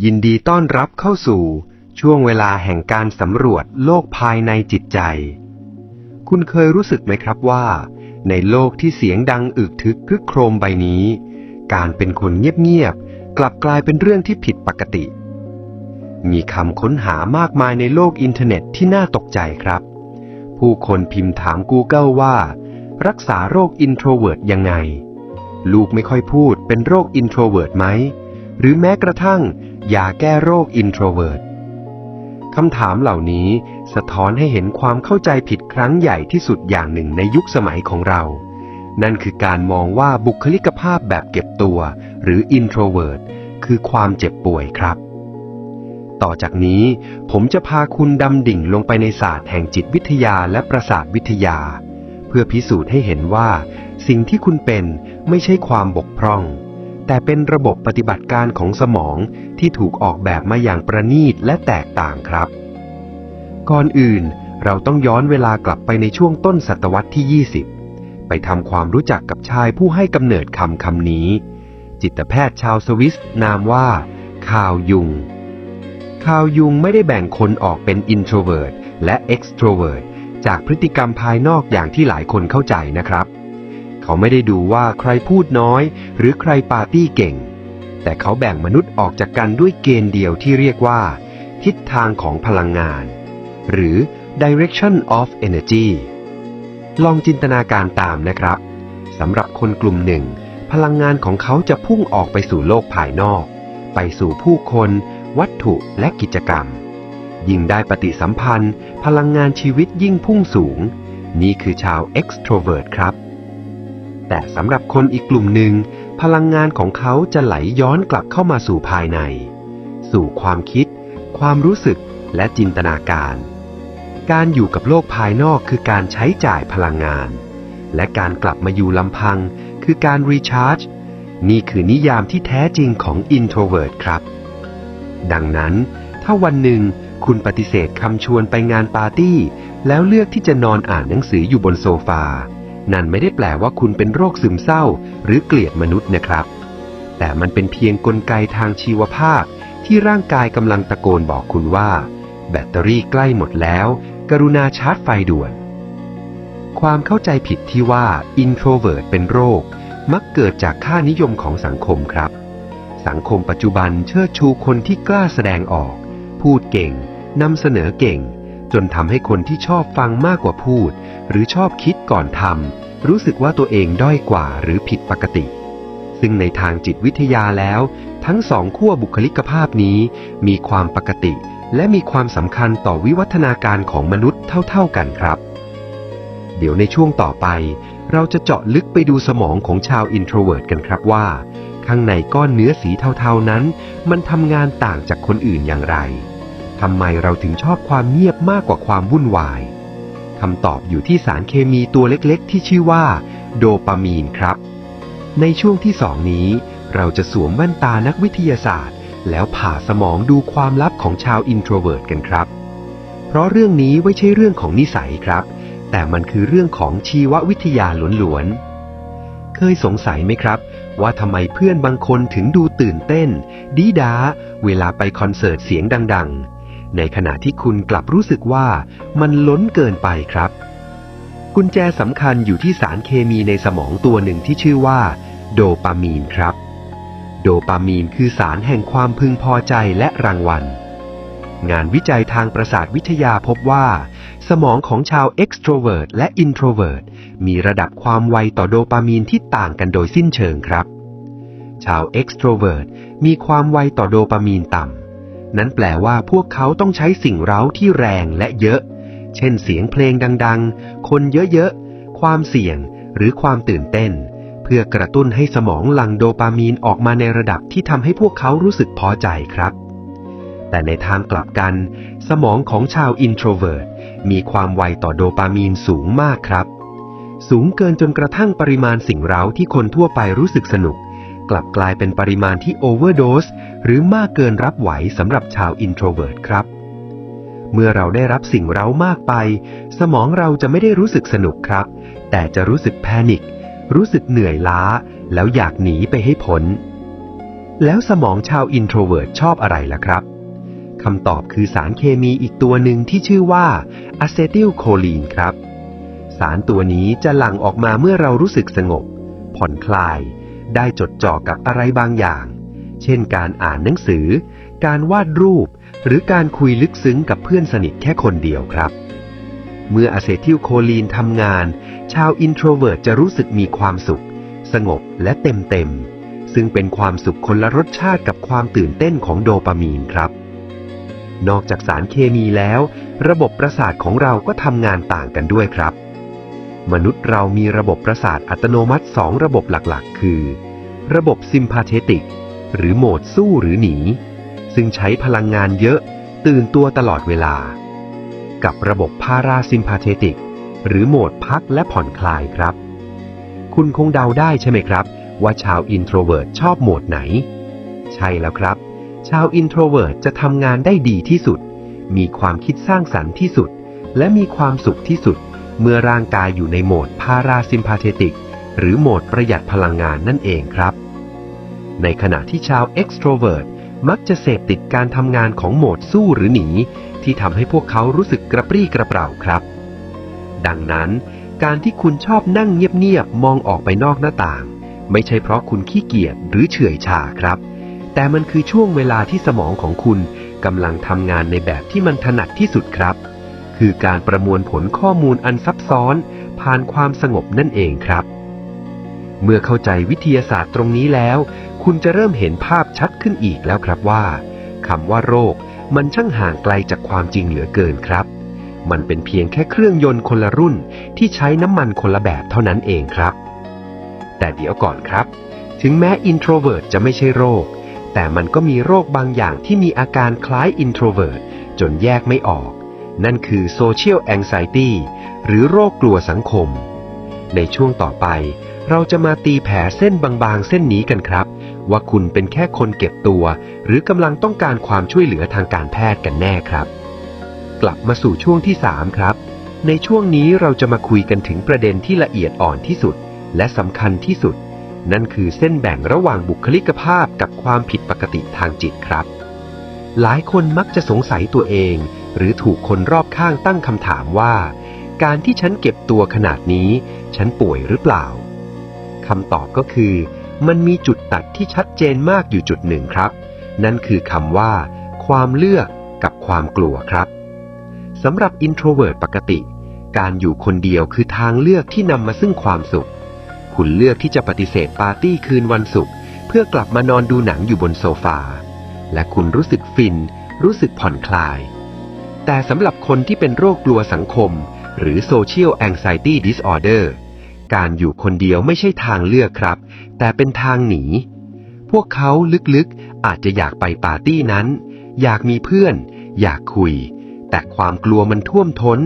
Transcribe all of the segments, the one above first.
ยินดีต้อนรับเข้าสู่ช่วงเวลาแห่งการสำรวจโลกภายในจิตใจ คุณเคยรู้สึกไหมครับว่า ในโลกที่เสียงดังอึกทึกคึกโครมใบนี้ การเป็นคนเงียบๆกลับกลายเป็นเรื่องที่ผิดปกติ มีคำค้นหามากมายในโลกอินเทอร์เน็ตที่น่าตกใจครับ ผู้คนพิมพ์ถาม Google ว่า รักษาโรคอินโทรเวิร์ตยังไง ลูกไม่ค่อยพูดเป็นโรคอินโทรเวิร์ตไหมหรือแม้กระทั่ง ยาแก้โรคอินโทรเวิร์ตคำถามเหล่านี้สะท้อนให้เห็นความเข้าใจผิดครั้งใหญ่ที่สุดอย่างหนึ่งในยุคสมัยของเรา นั่นคือการมองว่าบุคลิกภาพแบบเก็บตัว หรืออินโทรเวิร์ตคือความเจ็บป่วยครับ ต่อจากนี้ผมจะพาคุณดำดิ่งลงไปในศาสตร์แห่งจิตวิทยาและประสาทวิทยา เพื่อพิสูจน์ให้เห็นว่า สิ่งที่คุณเป็นไม่ใช่ความบกพร่อง แต่เป็นระบบปฏิบัติการของสมองที่ถูกออกแบบมาอย่างประณีตและแตกต่างครับ ก่อนอื่นเราต้องย้อนเวลากลับไปในช่วงต้นศตวรรษที่ 20 ไปทำความรู้จักกับชายผู้ให้กำเนิดคำคำนี้ จิตแพทย์ชาวสวิสนามว่าคาวยุงคาวยุงไม่ได้แบ่งคนออกเป็น introvert และ extrovert จากพฤติกรรมภายนอกอย่างที่หลายคนเข้าใจนะครับ เขาไม่ได้ดูว่าใครพูดน้อย หรือใครปาร์ตี้เก่ง แต่เขาแบ่งมนุษย์ออกจากกันด้วยเกณฑ์เดียวที่เรียกว่า ทิศทางของพลังงาน หรือ direction of energy ลองจินตนาการตามนะครับสำหรับคนกลุ่มหนึ่ง พลังงานของเขาจะพุ่งออกไปสู่โลกภายนอก ไปสู่ผู้คน วัตถุและกิจกรรม ยิ่งได้ปฏิสัมพันธ์ พลังงานชีวิตยิ่งพุ่งสูง นี่คือชาว extrovert ครับ แต่สำหรับคนอีกกลุ่มหนึ่ง พลังงานของเขาจะไหลย้อนกลับเข้ามาสู่ภายใน สู่ความคิด ความรู้สึกและจินตนาการ การอยู่กับโลกภายนอกคือการใช้จ่ายพลังงาน และการกลับมาอยู่ลำพัง คือการรีชาร์จนี่คือนิยามที่แท้จริงของ introvert ครับ ดังนั้น ถ้าวันหนึ่งคุณปฏิเสธคำชวนไปงานปาร์ตี้ แล้วเลือกที่จะนอนอ่านหนังสืออยู่บนโซฟา นั่นไม่ได้แปลว่าคุณเป็นโรคซึมเศร้า หรือเกลียดมนุษย์นะครับ แต่มันเป็นเพียงกลไกทางชีวภาพ ที่ร่างกายกำลังตะโกนบอกคุณว่า แบตเตอรี่ใกล้หมดแล้ว กรุณาชาร์จไฟด่วน ความเข้าใจผิดที่ว่า introvert เป็นโรค มักเกิดจากค่านิยมของสังคมครับ สังคมปัจจุบันเชิดชูคนที่กล้าแสดงออก พูดเก่งนำเสนอเก่ง จนทำให้คนที่ชอบฟังมากกว่าพูด หรือชอบคิดก่อนทำรู้สึกว่าตัวเองด้อยกว่าหรือผิดปกติ ซึ่งในทางจิตวิทยาแล้ว ทั้งสองขั้วบุคลิกภาพนี้ มีความปกติ และมีความสำคัญต่อวิวัฒนาการของมนุษย์เท่า ๆกันครับ เดี๋ยวในช่วงต่อไป เราจะเจาะลึกไปดูสมองของชาวอินโทรเวิร์ตกันครับว่า ข้างในก้อนเนื้อสีเทาๆนั้น มันทำงานต่างจากคนอื่นอย่างไร ทำไมเราถึงชอบความเงียบมากกว่าความวุ่นวายคำตอบอยู่ที่สารเคมีตัวเล็กๆ ที่ชื่อว่า โดปามีนครับ ในช่วงที่สองนี้ เราจะสวมแว่นตานักวิทยาศาสตร์ แล้วผ่าสมองดูความลับของชาวอินโทรเวิร์ตกันครับ เพราะเรื่องนี้ไม่ใช่เรื่องของนิสัยครับ แต่มันคือเรื่องของชีววิทยาล้วนๆเคยสงสัยไหมครับ ว่าทำไมเพื่อนบางคนถึงดูตื่นเต้น ดีดา เวลาไปคอนเสิร์ตเสียงดังๆ ในขณะที่คุณกลับรู้สึกว่ามันล้นเกินไปครับ กุญแจสำคัญอยู่ที่สารเคมีในสมองตัวหนึ่งที่ชื่อว่า โดปามีนครับ โดปามีนคือสารแห่งความพึงพอใจและรางวัล งานวิจัยทางประสาทวิทยาพบว่า สมองของชาว extrovert และ introvert มีระดับความไวต่อโดปามีนที่ต่างกันโดยสิ้นเชิงครับ ชาว extrovert มีความไวต่อโดปามีนต่ำ นั้นแปลว่าพวกเขาต้องใช้สิ่งเร้าที่แรงและเยอะ เช่นเสียงเพลงดังๆ คนเยอะๆ ความเสี่ยงหรือความตื่นเต้น เพื่อกระตุ้นให้สมองหลั่งโดปามีนออกมาในระดับที่ทำให้พวกเขารู้สึกพอใจครับ แต่ในทางกลับกัน สมองของชาว introvert มีความไวต่อโดปามีนสูงมากครับ สูงเกินจนกระทั่งปริมาณสิ่งเร้าที่คนทั่วไปรู้สึกสนุก กลับกลายเป็นปริมาณที่โอเวอร์โดสหรือมากเกินรับไหวสำหรับชาว introvert ครับ เมื่อเราได้รับสิ่งเร้ามากไป สมองเราจะไม่ได้รู้สึกสนุกครับ แต่จะรู้สึกแพนิครู้สึกเหนื่อยล้า แล้วอยากหนีไปให้พ้น แล้วสมองชาวอินโทรเวิร์ตชอบอะไรล่ะครับคำตอบคือสารเคมีอีกตัวหนึ่งที่ชื่อว่าอะเซติลโคลีนครับ สารตัวนี้จะหลั่งออกมาเมื่อเรารู้สึกสงบ ผ่อนคลาย ได้จดจ่อกับอะไรบางอย่าง เช่นการอ่านหนังสือ การวาดรูป หรือการคุยลึกซึ้งกับเพื่อนสนิทแค่คนเดียวครับ เมื่ออะเซทิลโคลีนทำงาน ชาวอินโทรเวิร์ตจะรู้สึกมีความสุข สงบและเต็มเต็ม ซึ่งเป็นความสุขคนละรสชาติกับความตื่นเต้นของโดปามีนครับ นอกจากสารเคมีแล้ว ระบบประสาทของเราก็ทำงานต่างกันด้วยครับ มนุษย์เรามีระบบประสาทอัตโนมัติสองระบบหลักๆ คือ ระบบซิมพาเทติก หรือโหมดสู้หรือหนี ซึ่งใช้พลังงานเยอะ ตื่นตัวตลอดเวลา กับระบบพาราซิมพาเทติก หรือโหมดพักและผ่อนคลายครับ คุณคงเดาได้ใช่ไหมครับ ว่าชาวอินโทรเวิร์ตชอบโหมดไหน ใช่แล้วครับ ชาวอินโทรเวิร์ตจะทำงานได้ดีที่สุด มีความคิดสร้างสรรค์ที่สุด และมีความสุขที่สุด เมื่อร่างกายอยู่ในโหมดพาราซิมพาเทติก หรือโหมดประหยัดพลังงานนั่นเองครับ ในขณะที่ชาว extrovert มักจะเสพติดการทำงานของโหมดสู้หรือหนี ที่ทำให้พวกเขารู้สึกกระปรี้กระเปร่าครับ ดังนั้น การที่คุณชอบนั่งเงียบๆมองออกไปนอกหน้าต่าง ไม่ใช่เพราะคุณขี้เกียจหรือเฉื่อยชาครับ แต่มันคือช่วงเวลาที่สมองของคุณกำลังทำงานในแบบที่มันถนัดที่สุดครับ คือการประมวลผลข้อมูลอันซับซ้อน ผ่านความสงบนั่นเองครับ เมื่อเข้าใจวิทยาศาสตร์ตรงนี้แล้ว คุณจะเริ่มเห็นภาพชัดขึ้นอีกแล้วครับว่าคำว่าโรคมันช่างห่างไกลจากความจริงเหลือเกินครับ มันเป็นเพียงแค่เครื่องยนต์คนละรุ่นที่ใช้น้ำมันคนละแบบเท่านั้นเองครับ แต่เดี๋ยวก่อนครับ ถึงแม้ introvert จะไม่ใช่โรค แต่มันก็มีโรคบางอย่างที่มีอาการคล้าย introvert จนแยกไม่ออก นั่นคือ social anxiety หรือโรคกลัวสังคม ในช่วงต่อไป เราจะมาตีแผ่เส้นบางๆ เส้นนี้กันครับ ว่าคุณเป็นแค่คนเก็บตัว หรือกำลังต้องการความช่วยเหลือทางการแพทย์กันแน่ครับ กลับมาสู่ช่วงที่ 3 ครับ ในช่วงนี้เราจะมาคุยกันถึงประเด็นที่ละเอียดอ่อนที่สุด และสำคัญที่สุด นั่นคือเส้นแบ่งระหว่างบุคลิกภาพกับความผิดปกติทางจิตครับ หลายคนมักจะสงสัยตัวเอง หรือถูกคนรอบข้างตั้งคำถามว่า การที่ฉันเก็บตัวขนาดนี้ ฉันป่วยหรือเปล่าคำตอบก็คือ มันมีจุดตัดที่ชัดเจนมากอยู่จุดหนึ่งครับ นั่นคือคำว่า ความเลือกกับความกลัวครับสำหรับ introvert ปกติ การอยู่คนเดียวคือทางเลือกที่นำมาซึ่งความสุข คุณเลือกที่จะปฏิเสธปาร์ตี้คืนวันศุกร์เพื่อกลับมานอนดูหนังอยู่บนโซฟา และคุณรู้สึกฟิน รู้สึกผ่อนคลาย แต่สำหรับคนที่เป็นโรคกลัวสังคม หรือ social anxiety disorder การอยู่คนเดียวไม่ใช่ทางเลือกครับ แต่เป็นทางหนี พวกเขาลึกๆอาจจะอยากไปปาร์ตี้นั้น อยากมีเพื่อน อยากคุย แต่ความกลัวมันท่วมท้น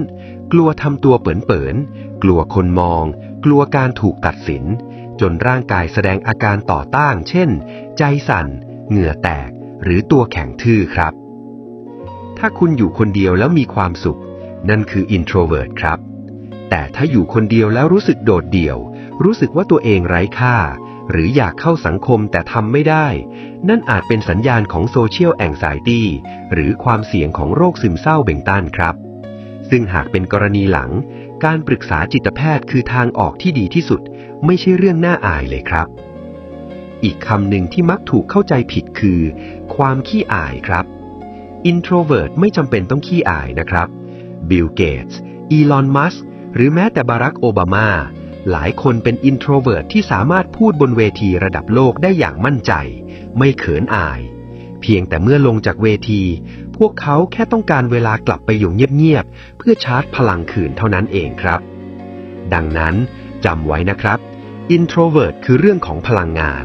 กลัวทำตัวเปิ่นๆ กลัวคนมอง กลัวการถูกตัดสิน จนร่างกายแสดงอาการต่อต้านเช่น ใจสั่น เหงื่อแตก หรือตัวแข็งทื่อครับ ถ้าคุณอยู่คนเดียวแล้วมีความสุข นั่นคือ introvert ครับ แต่ถ้าอยู่คนเดียวแล้วรู้สึกโดดเดี่ยว รู้สึกว่าตัวเองไร้ค่า หรืออยากเข้าสังคมแต่ทำไม่ได้ นั่นอาจเป็นสัญญาณของ social anxiety หรือความเสี่ยงของโรคซึมเศร้าเบ่งต้านครับ ซึ่งหากเป็นกรณีหลัง การปรึกษาจิตแพทย์คือทางออกที่ดีที่สุด ไม่ใช่เรื่องน่าอายเลยครับ อีกคำหนึ่งที่มักถูกเข้าใจผิดคือ ความขี้อายครับ introvert ไม่จำเป็นต้องขี้อายนะครับบิลเกตส์อีลอนมัสหรือแม้แต่บารักโอบามา หลายคนเป็น introvert ที่สามารถพูดบนเวทีระดับโลกได้อย่างมั่นใจ ไม่เขินอาย เพียงแต่เมื่อลงจากเวที พวกเขาแค่ต้องการเวลากลับไปอยู่เงียบๆเพื่อชาร์จพลังคืนเท่านั้นเองครับ ดังนั้นจำไว้นะครับ introvert คือเรื่องของพลังงาน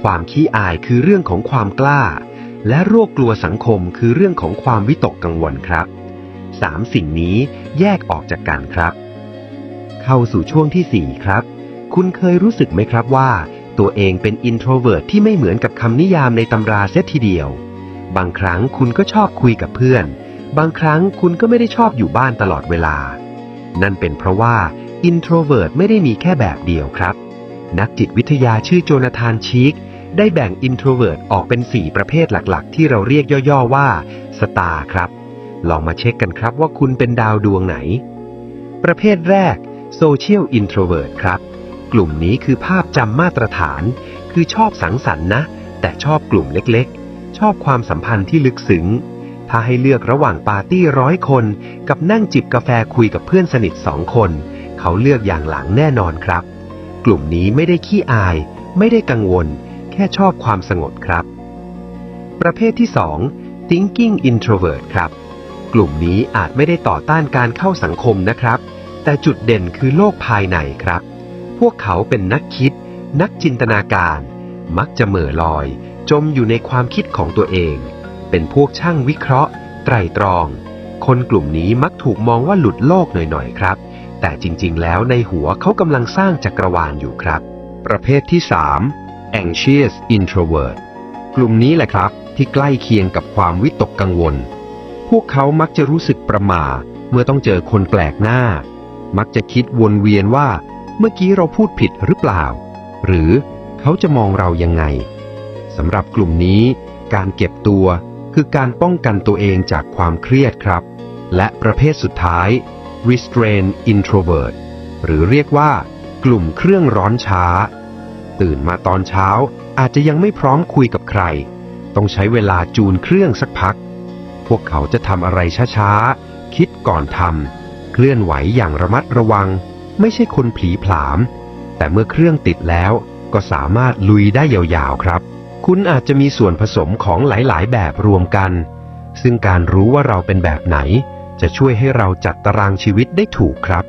ความขี้อายคือเรื่องของความกล้า และโรคกลัวสังคมคือเรื่องของความวิตกกังวลครับสามสิ่งนี้แยกออกจากกันครับ เข้าสู่ช่วงที่ 4 ครับ คุณเคยรู้สึกไหมครับว่า ตัวเองเป็น introvert ที่ไม่เหมือนกับคำนิยามในตำราเสียทีเดียว บางครั้งคุณก็ชอบคุยกับเพื่อน บางครั้งคุณก็ไม่ได้ชอบอยู่บ้านตลอดเวลา นั่นเป็นเพราะว่า introvert ไม่ได้มีแค่แบบเดียวครับ นักจิตวิทยาชื่อโจนาธานชีก ได้แบ่ง introvert ออกเป็น 4 ประเภทหลักๆ ที่เราเรียกย่อๆว่าสตาร์ครับ ลองมาเช็คกันครับว่าคุณเป็นดาวดวงไหน ประเภทแรก social introvert ครับ กลุ่มนี้คือภาพจำมาตรฐาน คือชอบสังสรรค์นะ แต่ชอบกลุ่มเล็กๆ ชอบความสัมพันธ์ที่ลึกซึ้ง ถ้าให้เลือกระหว่างปาร์ตี้ร้อยคน กับนั่งจิบกาแฟคุยกับเพื่อนสนิทสองคน เขาเลือกอย่างหลังแน่นอนครับ กลุ่มนี้ไม่ได้ขี้อาย ไม่ได้กังวล ค่ชอบความสงบครับ ประเภทที่ 2 thinking introvert ครับ กลุ่มนี้อาจไม่ได้ต่อต้านการเข้าสังคมนะครับ แต่จุดเด่นคือโลกภายในครับ พวกเขาเป็นนักคิด นักจินตนาการ มักจะเหม่อลอย จมอยู่ในความคิดของตัวเอง เป็นพวกช่างวิเคราะห์ ไตรตรอง คนกลุ่มนี้มักถูกมองว่าหลุดโลกหน่อยๆครับ แต่จริงๆ แล้วในหัวเขากำลังสร้างจักรวาลอยู่ครับ ประเภทที่ 3 anxious introvert กลุ่มนี้แหละครับที่ใกล้เคียงกับความวิตกกังวล พวกเขามักจะรู้สึกประหม่าเมื่อต้องเจอคนแปลกหน้า มักจะคิดวนเวียนว่า เมื่อกี้เราพูดผิดหรือเปล่า หรือเขาจะมองเรายังไงสำหรับกลุ่มนี้ การเก็บตัวคือการป้องกันตัวเองจากความเครียดครับ และประเภทสุดท้าย restrain introvert หรือเรียกว่ากลุ่มเครื่องร้อนช้า ตื่นมาตอนเช้า อาจจะยังไม่พร้อมคุยกับใคร ต้องใช้เวลาจูนเครื่องสักพัก พวกเขาจะทำอะไรช้าๆ คิดก่อนทำเคลื่อนไหวอย่างระมัดระวัง ไม่ใช่คนผีผลาม แต่เมื่อเครื่องติดแล้วก็สามารถลุยได้ยาวๆครับ คุณอาจจะมีส่วนผสมของหลายๆ แบบรวมกัน ซึ่งการรู้ว่าเราเป็นแบบไหน จะช่วยให้เราจัดตารางชีวิตได้ถูกครับ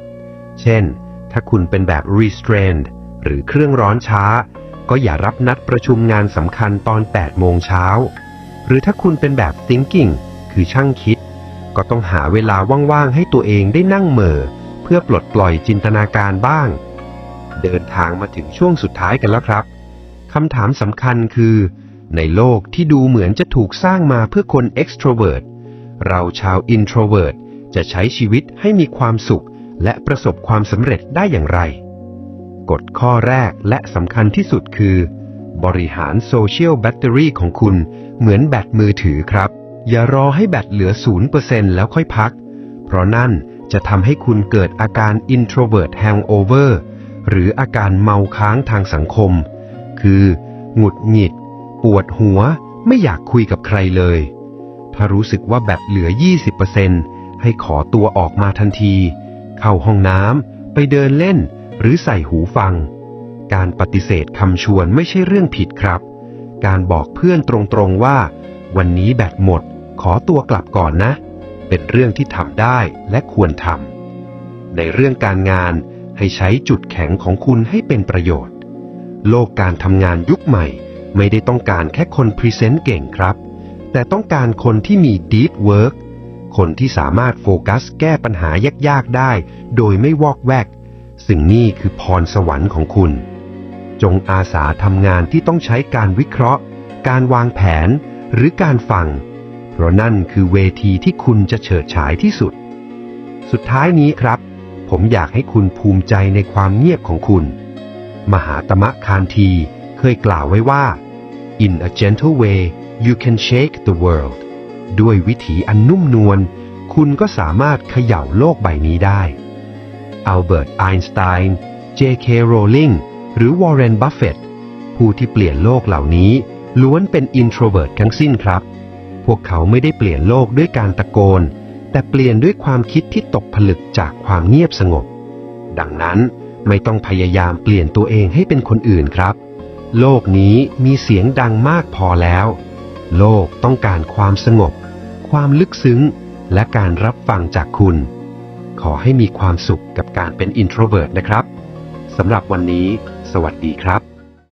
เช่น ถ้าคุณเป็นแบบ restrained หรือเครื่องร้อนช้า ก็อย่ารับนัดประชุมงานสำคัญตอน 8 โมงเช้า หรือถ้าคุณเป็นแบบ thinking คือช่างคิด ก็ต้องหาเวลาว่างๆ ให้ตัวเองได้นั่งเหม่อ เพื่อปลดปล่อยจินตนาการบ้าง เดินทางมาถึงช่วงสุดท้ายกันแล้วครับคำถามสำคัญคือ ในโลกที่ดูเหมือนจะถูกสร้างมาเพื่อคน extrovert เราชาว introvert จะใช้ชีวิตให้มีความสุขและประสบความสำเร็จได้อย่างไร กฎข้อแรกและสำคัญที่สุดคือ บริหารโซเชียลแบตเตอรี่ของคุณเหมือนแบตมือถือครับ อย่ารอให้แบตเหลือ 0%แล้วค่อยพัก เพราะนั่นจะทำให้คุณเกิดอาการ introvert hangover หรืออาการเมาค้างทางสังคม คือ หงุดหงิด ปวดหัว ไม่อยากคุยกับใครเลย ถ้ารู้สึกว่าแบตเหลือ 20%ให้ขอตัวออกมาทันที เข้าห้องน้ำไปเดินเล่น หรือใส่หูฟัง การปฏิเสธคำชวนไม่ใช่เรื่องผิดครับ การบอกเพื่อนตรงๆว่า วันนี้แบตหมด ขอตัวกลับก่อนนะ เป็นเรื่องที่ทำได้และควรทำในเรื่องการงานให้ใช้จุดแข็งของคุณให้เป็นประโยชน์ โลกการทำงานยุคใหม่ ไม่ได้ต้องการแค่คนพรีเซนต์เก่งครับ แต่ต้องการคนที่มี deep work คนที่สามารถโฟกัสแก้ปัญหายากๆได้ โดยไม่วอกแวก ซึ่งนี่คือพรสวรรค์ของคุณ จงอาสาทำงานที่ต้องใช้การวิเคราะห์ การวางแผนหรือการฟัง เพราะนั่นคือเวทีที่คุณจะเฉิดฉายที่สุด สุดท้ายนี้ครับ ผมอยากให้คุณภูมิใจในความเงียบของคุณ มหาตมะคานทีเคยกล่าวไว้ว่า in a gentle way you can shake the world ด้วยวิถีอันนุ่มนวลคุณก็สามารถเขย่าโลกใบนี้ได้ อัลเบิร์ต ไอน์สไตน์ J.K. Rowling หรือ Warren Buffett ผู้ที่เปลี่ยนโลกเหล่านี้ ล้วนเป็น introvert ทั้งสิ้นครับ พวกเขาไม่ได้เปลี่ยนโลกด้วยการตะโกน แต่เปลี่ยนด้วยความคิดที่ตกผลึกจากความเงียบสงบ ดังนั้นไม่ต้องพยายามเปลี่ยนตัวเองให้เป็นคนอื่นครับ โลกนี้มีเสียงดังมากพอแล้ว โลกต้องการความสงบ ความลึกซึ้ง และการรับฟังจากคุณ ขอให้มีความสุขกับการเป็นอินโทรเวิร์ตนะครับสำหรับวันนี้ สวัสดีครับ